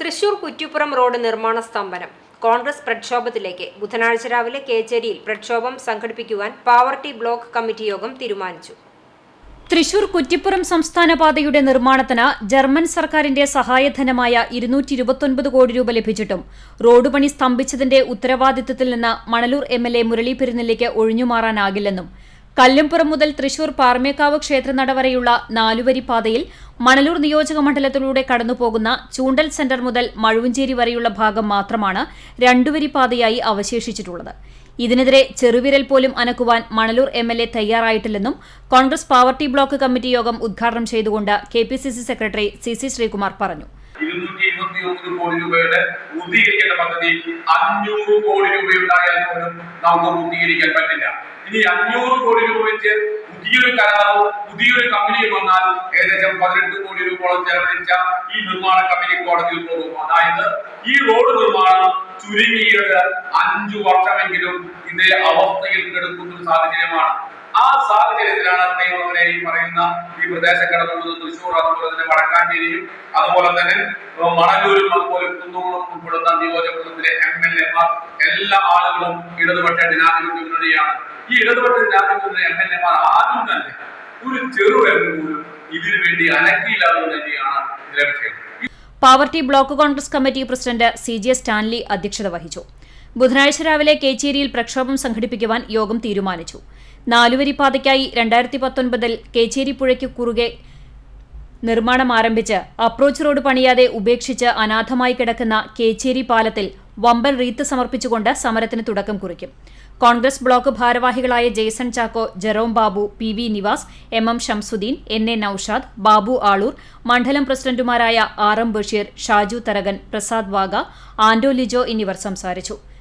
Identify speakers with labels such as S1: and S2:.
S1: Thrissur Kuttippuram road നിർമ്മാണ സ്തംഭനം. കോൺഗ്രസ് പ്രക്ഷോഭത്തിലേക്ക് ബുധനാഴ്ച രാവിലെ കേച്ചേരിയിൽ പ്രക്ഷോഭം സംഘടിപ്പിക്കുവാൻ പാവർട്ടി ബ്ലോക്ക് കമ്മിറ്റി യോഗം തീരുമാനിച്ചു.
S2: തൃശൂർ കുറ്റിപ്പുറം സംസ്ഥാന പാതയുടെ നിർമ്മാണത്തിന് ജർമ്മൻ സർക്കാരിന്റെ സഹായധനമായ ഇരുന്നൂറ്റി ഇരുപത്തൊൻപത് കോടി രൂപ ലഭിച്ചിട്ടും റോഡ് പണി സ്തംഭിച്ചതിന്റെ ഉത്തരവാദിത്തത്തിൽ നിന്ന് Manalur M L A Murali പെരുന്നിലേക്ക് ഒഴിഞ്ഞുമാറാനാകില്ലെന്നും കല്ലുംപുറം മുതൽ തൃശൂർ പാർമേക്കാവ് ക്ഷേത്രനട വരെയുള്ള നാലുവരി പാതയിൽ മണലൂർ നിയോജക മണ്ഡലത്തിലൂടെ കടന്നുപോകുന്ന ചൂണ്ടൽ സെന്റർ മുതൽ മഴുവഞ്ചേരി വരെയുള്ള ഭാഗം മാത്രമാണ് രണ്ടുവരി പാതയായി അവശേഷിച്ചിട്ടുള്ളത്. ഇതിനെതിരെ ചെറുവിരൽ പോലും അനക്കുവാൻ മണലൂർ എം എൽ എ തയ്യാറായിട്ടില്ലെന്നും കോൺഗ്രസ് പാവർട്ടി ബ്ലോക്ക് കമ്മിറ്റി യോഗം ഉദ്ഘാടനം ചെയ്തുകൊണ്ട് K P C C secretary C C Sreekumar പറഞ്ഞു.
S3: ഒമ്പത് കോടി രൂപയുടെ പൂർത്തീകരിക്കേണ്ട പദ്ധതി അഞ്ഞൂറ് കോടി രൂപയുണ്ടായാൽ പോലും നമുക്ക് പൂർത്തീകരിക്കാൻ പറ്റില്ല. ഇനി അഞ്ഞൂറ് കോടി രൂപ വെച്ച് പുതിയൊരു കരാറോ പുതിയൊരു കമ്പനിയും വന്നാൽ ഏകദേശം പതിനെട്ട് കോടി രൂപയോളം ചെലവഴിച്ച ഈ നിർമ്മാണ കമ്പനി കോടതിയിൽ പോകും. അതായത് ഈ റോഡ് നിർമ്മാണം ചുരുങ്ങിയത് അഞ്ചു വർഷമെങ്കിലും ഇതേ അവസ്ഥയിൽ കിടക്കുന്ന ഒരു സാഹചര്യമാണ്. ആ സാഹചര്യത്തിലാണ് അദ്ദേഹം ഈ പറയുന്ന ഈ പ്രദേശം കിടക്കുന്നത് തൃശ്ശൂർ അതുപോലെ തന്നെ വടക്കാഞ്ചേരിയും അതുപോലെ തന്നെ മണലൂരും അതുപോലെ കുന്നോളം ഉൾപ്പെടുന്ന നിയോജകമണ്ഡലത്തിലെ എം എൽ എമാർ എല്ലാ ആളുകളും ഇടതുപക്ഷ ജനാധിപത്യ മുന്നണിയാണ്. ഈ ഇടതുപക്ഷ ജനാധിപത്യ എം എൽ എമാർ ആദ്യം തന്നെ ഒരു ചെറുവിരൽ പോലും ഇതിനു വേണ്ടി അനക്കിയില്ലാതെ തന്നെയാണ് ഇതിലെ വിഷയം.
S2: Pavaratty block Congress committee president C J Stanley അധ്യക്ഷത വഹിച്ചു. ബുധനാഴ്ച രാവിലെ കേച്ചേരിയിൽ പ്രക്ഷോഭം സംഘടിപ്പിക്കുവാൻ യോഗം തീരുമാനിച്ചു. നാലുവരി പാതയ്ക്കായി രണ്ടായിരത്തി പത്തൊൻപതിൽ കേച്ചേരി പുഴയ്ക്ക് കുറുകെ നിർമ്മാണം ആരംഭിച്ച് അപ്രോച്ച് റോഡ് പണിയാതെ ഉപേക്ഷിച്ച് അനാഥമായി കിടക്കുന്ന കേച്ചേരി പാലത്തിൽ വമ്പൻ റീത്ത് സമർപ്പിച്ചുകൊണ്ട് സമരത്തിന് തുടക്കം കുറിക്കും. കോൺഗ്രസ് ബ്ലോക്ക് ഭാരവാഹികളായ Jaison Chacko Jerome Babu P V Nivas M M Shamsuddin N A Noushad Babu Aloor മണ്ഡലം പ്രസിഡന്റുമാരായ ആർ എം ബഷീർ ഷാജു തരകൻ പ്രസാദ് വാഗ ആൻഡോ ലിജോ എന്നിവർ സംസാരിച്ചു.